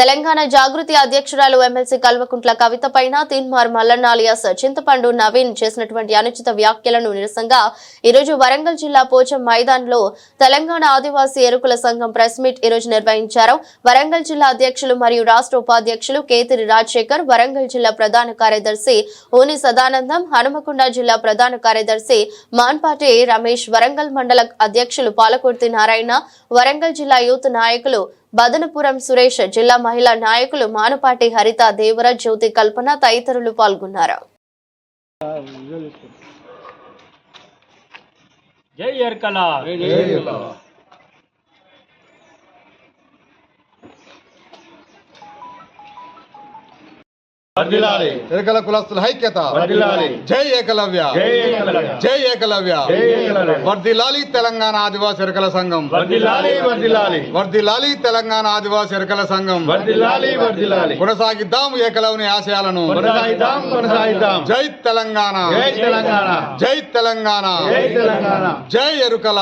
తెలంగాణ జాగృతి అధ్యక్షురాలు ఎమ్మెల్సీ కల్వకుంట్ల కవిత పైన తీన్మార్ మల్లన్నాలియాస్ చింతపండు నవీన్ చేసినటువంటి అనుచిత వ్యాఖ్యలను నిరసంగా ఈరోజు వరంగల్ జిల్లా పోచం మైదాన్లో తెలంగాణ ఆదివాసీ ఎరుకుల సంఘం ప్రెస్ మీట్ ఈరోజు నిర్వహించారు. వరంగల్ జిల్లా అధ్యక్షులు మరియు రాష్ట్ర ఉపాధ్యక్షులు కేతిరి రాజశేఖర్ వరంగల్ జిల్లా ప్రధాన కార్యదర్శి ఓని సదానందం హనుమకొండ జిల్లా ప్రధాన కార్యదర్శి మాన్పాటి రమేష్ వరంగల్ మండల అధ్యక్షులు పాలకుర్తి నారాయణ వరంగల్ జిల్లా యూత్ నాయకులు బదనపురం సురేష్ జిల్లా మహిళా నాయకులు మానుపాటి హరిత దేవర జ్యోతి కల్పన తదితరులు పాల్గొన్నారు జై ఎర్కల ఎరకల కులస్తుల ఐక్యత. జై ఏకలవ్య. జై ఏకలవ్య. వర్ధిల్లాలి తెలంగాణ ఆదివాసి ఎరకల సంఘం. వర్ధిల్లాలి తెలంగాణ ఆదివాసి ఎరకల సంఘం. కొనసాగిద్దాం ఏకలవ్ని ఆశయాలను. జై తెలంగాణ. జై తెలంగాణ. జై ఎరుకల.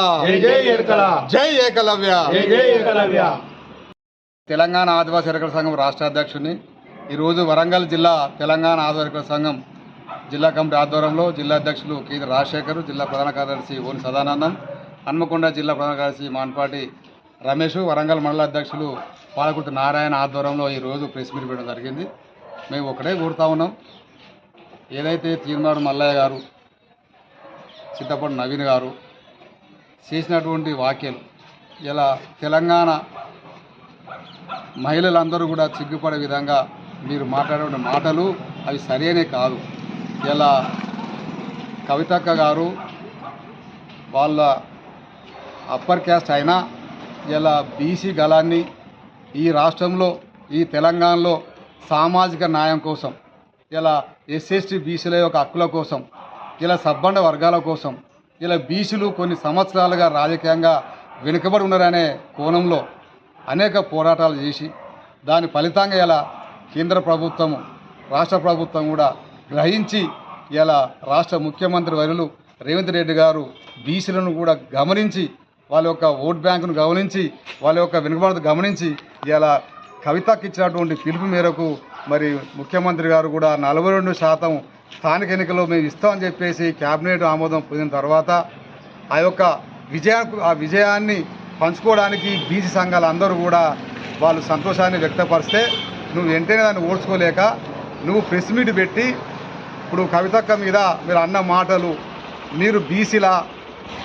జై ఏకలవ్య. తెలంగాణ ఆదివాసి ఎరకల సంఘం రాష్ట్ర అధ్యక్షుడిని ఈరోజు వరంగల్ జిల్లా తెలంగాణ ఆదివాసి సంఘం జిల్లా కమిటీ ఆధ్వర్యంలో జిల్లా అధ్యక్షులు కేంద్ర రాజశేఖర్ జిల్లా ప్రధాన కార్యదర్శి ఓని సదానందం హన్మకొండ జిల్లా ప్రధాన కార్యదర్శి మాన్పాటి రమేష్ వరంగల్ మండల అధ్యక్షులు పాలకుర్తి నారాయణ ఆధ్వర్యంలో ఈరోజు ప్రెస్ మీట్ పెట్టడం జరిగింది. మేము ఒకటే కోరుతా ఉన్నాం. ఏదైతే తీర్మాడు మల్లయ్య గారు చింతపండు నవీన్ గారు చేసినటువంటి వ్యాఖ్యలు ఇలా తెలంగాణ మహిళలందరూ కూడా చిగ్గుపడే విధంగా మీరు మాట్లాడే మాటలు అవి సరైనవి కాదు. ఇలా కవితక్క గారు వాళ్ళ అప్పర్ క్యాస్ట్ అయినా ఇలా బీసీ గలాన్ని ఈ రాష్ట్రంలో ఈ తెలంగాణలో సామాజిక న్యాయం కోసం ఇలా ఎస్ఎస్టీ బీసీల యొక్క హక్కుల కోసం ఇలా సబ్బండ వర్గాల కోసం ఇలా బీసీలు కొన్ని సంవత్సరాలుగా రాజకీయంగా వెనుకబడి ఉన్నారనే కోణంలో అనేక పోరాటాలు చేసి దాని ఫలితంగా ఇలా కేంద్ర ప్రభుత్వము రాష్ట్ర ప్రభుత్వం కూడా గ్రహించి ఇలా రాష్ట్ర ముఖ్యమంత్రి వర్యులు రేవంత్ రెడ్డి గారు బీసీలను కూడా గమనించి వాళ్ళ యొక్క ఓట్ బ్యాంకును గమనించి వాళ్ళ యొక్క వెనుకబడి గమనించి ఇలా కవితకి ఇచ్చినటువంటి పిలుపు మేరకు మరి ముఖ్యమంత్రి గారు కూడా నలభై రెండు శాతం స్థానిక ఎన్నికల్లో మేము ఇస్తామని చెప్పేసి క్యాబినెట్ ఆమోదం పొందిన తర్వాత ఆ యొక్క విజయానికి ఆ విజయాన్ని పంచుకోవడానికి బీసీ సంఘాలు అందరూ కూడా వాళ్ళు సంతోషాన్ని వ్యక్తపరిస్తే నువ్వు వెంటనే దాన్ని ఓడ్చుకోలేక నువ్వు ప్రెస్ మీట్ పెట్టి ఇప్పుడు కవితక్క మీద మీరు అన్న మాటలు మీరు బీసీలా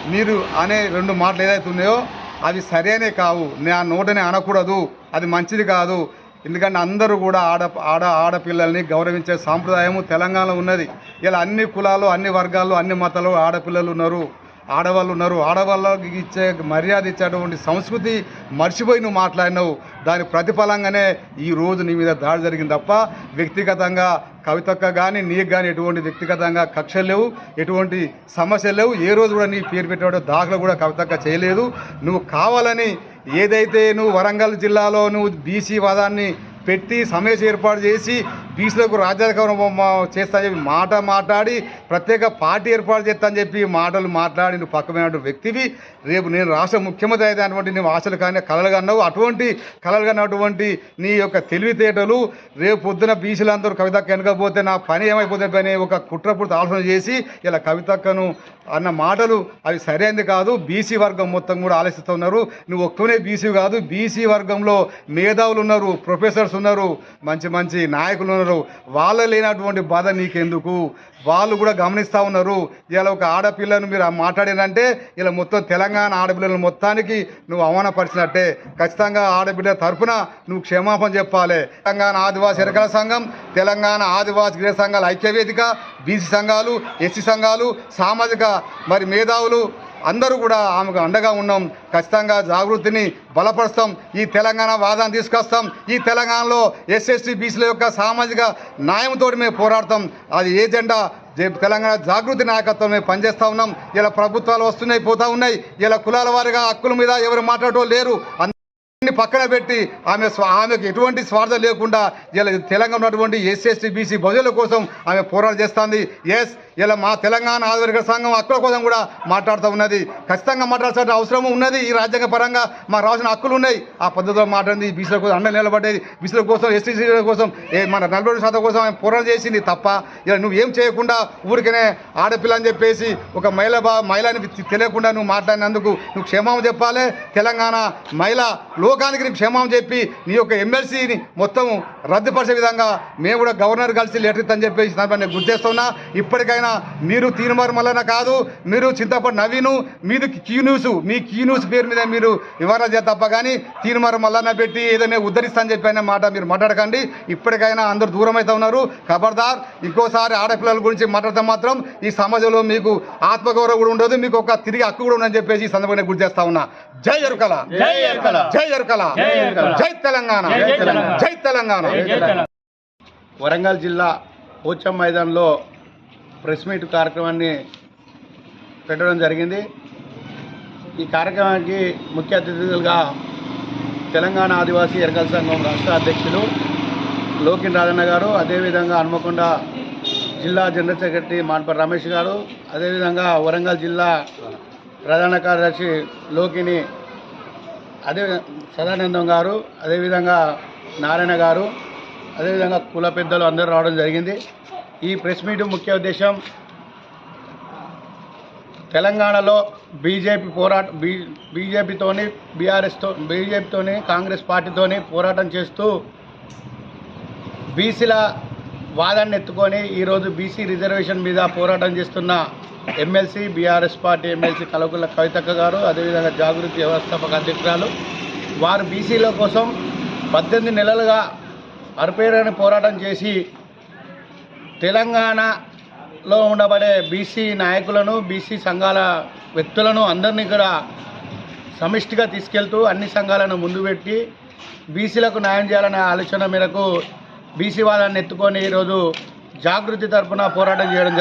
మీరు అనే రెండు మాటలు ఏదైతే ఉన్నాయో అవి సరైనవి కావు. నా నోటని అనకూడదు. అది మంచిది కాదు. ఎందుకంటే అందరూ కూడా ఆడ ఆడ ఆడపిల్లల్ని గౌరవించే సాంప్రదాయము తెలంగాణలో ఉన్నది. ఇలా అన్ని కులాలు అన్ని వర్గాలు అన్ని మతాలు ఆడపిల్లలు ఉన్నారు. ఆడవాళ్ళు ఉన్నారు. ఆడవాళ్ళకి ఇచ్చే మర్యాద ఇచ్చేటువంటి సంస్కృతి మర్చిపోయి నువ్వు మాట్లాడినావు. దాని ప్రతిఫలంగానే ఈ రోజు నీ మీద దాడి జరిగింది తప్ప వ్యక్తిగతంగా కవితక్క కానీ నీకు కానీ ఎటువంటి వ్యక్తిగతంగా కక్షలు లేవు. ఎటువంటి సమస్యలు లేవు. ఏ రోజు కూడా నీ పేరు పెట్టే దాఖలు కూడా కవితక్క చేయలేదు. నువ్వు కావాలని ఏదైతే నువ్వు వరంగల్ జిల్లాలో నువ్వు బీసీ వాదాన్ని పెట్టి సమావేశం ఏర్పాటు చేసి బీసీలకు రాజ్యాధికారం చేస్తా చెప్పి మాట మాట్లాడి ప్రత్యేక పార్టీ ఏర్పాటు చేస్తా అని చెప్పి మాటలు మాట్లాడి నువ్వు పక్కమైన వ్యక్తివి. రేపు నేను రాష్ట్ర ముఖ్యమంత్రి అయితే అటువంటి నువ్వు ఆశలు కానీ కలలు కన్నావు. అటువంటి కలలు కన్నటువంటి నీ యొక్క తెలివితేటలు రేపు పొద్దున బీసీలందరూ కవితక్క వెనకపోతే నా పని ఏమైపోతే అని ఒక కుట్రపూర్తి ఆలోచన చేసి ఇలా కవితక్కను అన్న మాటలు అవి సరైనది కాదు. బీసీ వర్గం మొత్తం కూడా ఆలోచిస్తున్నారు. నువ్వు ఒక్కనే బీసీ కాదు. బీసీ వర్గంలో మేధావులు ఉన్నారు ప్రొఫెసర్స్ ఉన్నారు మంచి మంచి నాయకులు ఉన్నారు. వాళ్ళ లేనటువంటి బాధ నీకెందుకు? వాళ్ళు కూడా గమనిస్తూ ఉన్నారు. ఇలా ఒక ఆడపిల్లను మీరు మాట్లాడినంటే ఇలా మొత్తం తెలంగాణ ఆడపిల్లల మొత్తానికి నువ్వు అవమానపరిచినట్టే. ఖచ్చితంగా ఆడపిల్లల తరపున నువ్వు క్షమాపణ చెప్పాలి. తెలంగాణ ఆదివాసీ ఎరకల సంఘం తెలంగాణ ఆదివాసీ గృహ సంఘాల ఐక్యవేదిక బీసీ సంఘాలు ఎస్సీ సంఘాలు సామాజిక మరి మేధావులు అందరూ కూడా ఆమెకు అండగా ఉన్నాం. ఖచ్చితంగా జాగృతిని బలపరుస్తాం. ఈ తెలంగాణ వాదాన్ని తీసుకొస్తాం. ఈ తెలంగాణలో ఎస్ఎస్టీ బీసీల యొక్క సామాజిక న్యాయంతో మేము పోరాడతాం. అది ఏజెండా జే- తెలంగాణ జాగృతి నాయకత్వం మేము పనిచేస్తూ ఉన్నాం. ఇలా ప్రభుత్వాలు వస్తున్నాయి పోతూ ఉన్నాయి. ఇలా కులాల వారిగా హక్కుల మీద ఎవరు మాట్లాడటం లేరు. పక్కన పెట్టి ఆమె ఆమెకు ఎటువంటి స్వార్థం లేకుండా ఇలా తెలంగాణ ఉన్నటువంటి ఎస్సీ బీసీ బహుజనుల కోసం ఆమె పోరాటం చేస్తుంది. ఎస్ ఇలా మా తెలంగాణ ఆధ్వర్య సంఘం హక్కుల కోసం కూడా మాట్లాడుతూ ఉన్నది. ఖచ్చితంగా మాట్లాడాల్సిన అవసరం ఉన్నది ఈ రాజ్యాంగ పరంగా. మాకు రావాల్సిన హక్కులు ఉన్నాయి. ఆ పద్ధతిలో మాట్లాడింది. బీసీల కోసం అండ నిలబడేది బీసీల కోసం ఎస్టీ కోసం ఏ మన నలభై శాతం కోసం ఆమె పోరాటం చేసింది తప్ప ఇలా నువ్వు ఏం చేయకుండా ఊరికనే ఆడపిల్ల అని చెప్పేసి ఒక మహిళ బా మహిళని తెలియకుండా నువ్వు మాట్లాడినందుకు నువ్వు క్షేమం చెప్పాలి. తెలంగాణ మహిళ లోకానికి నీకు క్షేమం చెప్పి నీ యొక్క ఎమ్మెల్సీని మొత్తం రద్దుపరిచే విధంగా మేము కూడా గవర్నర్ కలిసి లెటర్ ఇద్దని చెప్పేసి సందర్భంగా నేను గుర్తు చేస్తున్నా ఇప్పటికైనా మీరు తీర్మార్ మల్లన కాదు మీరు చింతపడి నవీను మీది కీ న్యూస్ మీ కీ న్యూస్ పేరు మీద మీరు వివరణ చేయ తప్ప కానీ తీర్మార్ మల్లన్న పెట్టి ఏదైనా ఉద్ధరిస్తా అని చెప్పి అనే మాట మీరు మాట్లాడకండి. ఇప్పటికైనా అందరూ దూరం అయితే ఉన్నారు. ఖబర్దార్ ఇంకోసారి ఆడపిల్లల గురించి మాట్లాడితే మాత్రం ఈ సమాజంలో మీకు ఆత్మగౌరవం కూడా ఉండదు మీకు ఒక తిరిగి హక్కు కూడా ఉందని చెప్పేసి ఈ సందర్భంగా గుర్తు చేస్తా ఉన్నా. జై ఎరుకల. జై ఎరుకల. జై ఎరుకల. ఎరుకల. జై తెలంగాణ. జై తెలంగాణ. జై తెలంగాణ. వరంగల్ జిల్లా పోచం మైదానంలో ప్రెస్ మీట్ కార్యక్రమాన్ని పెట్టడం జరిగింది. ఈ కార్యక్రమానికి ముఖ్య అతిథులుగా తెలంగాణ ఆదివాసీ ఎరకల సంఘం రాష్ట్ర అధ్యక్షులు లోకిన్ రాజన్న గారు అదేవిధంగా హన్మకొండ జిల్లా జనరల్ సెక్రటరీ మాన్పర్ రమేష్ గారు అదేవిధంగా వరంగల్ జిల్లా ప్రధాన కార్యదర్శి లోకిని అదే సదానందం గారు అదేవిధంగా నారాయణ గారు అదేవిధంగా కుల పెద్దలు అందరూ రావడం జరిగింది. ఈ ప్రెస్ మీట్ ముఖ్య ఉద్దేశం తెలంగాణలో బీజేపీ పోరాట బీ బీజేపీతోని బీఆర్ఎస్తో బీజేపీతోని కాంగ్రెస్ పార్టీతోని పోరాటం చేస్తూ బీసీల వాదాన్ని ఎత్తుకొని ఈరోజు బీసీ రిజర్వేషన్ మీద పోరాటం చేస్తున్న ఎమ్మెల్సీ బీఆర్ఎస్ పార్టీ ఎమ్మెల్సీ కలకుల కవితక్క గారు అదేవిధంగా జాగృతి వ్యవస్థాపక అధ్యక్షురాలు. వారు బీసీల కోసం పద్దెనిమిది నెలలుగా అరుపేరని పోరాటం చేసి తెలంగాణలో ఉండబడే బీసీ నాయకులను బీసీ సంఘాల వ్యక్తులను అందరినీ కూడా సమిష్టిగా తీసుకెళ్తూ అన్ని సంఘాలను ముందు పెట్టి బీసీలకు న్యాయం చేయాలనే ఆలోచన మేరకు బీసీ వాళ్ళని ఎత్తుకొని ఈరోజు జాగృతి తరఫున పోరాటం చేయడం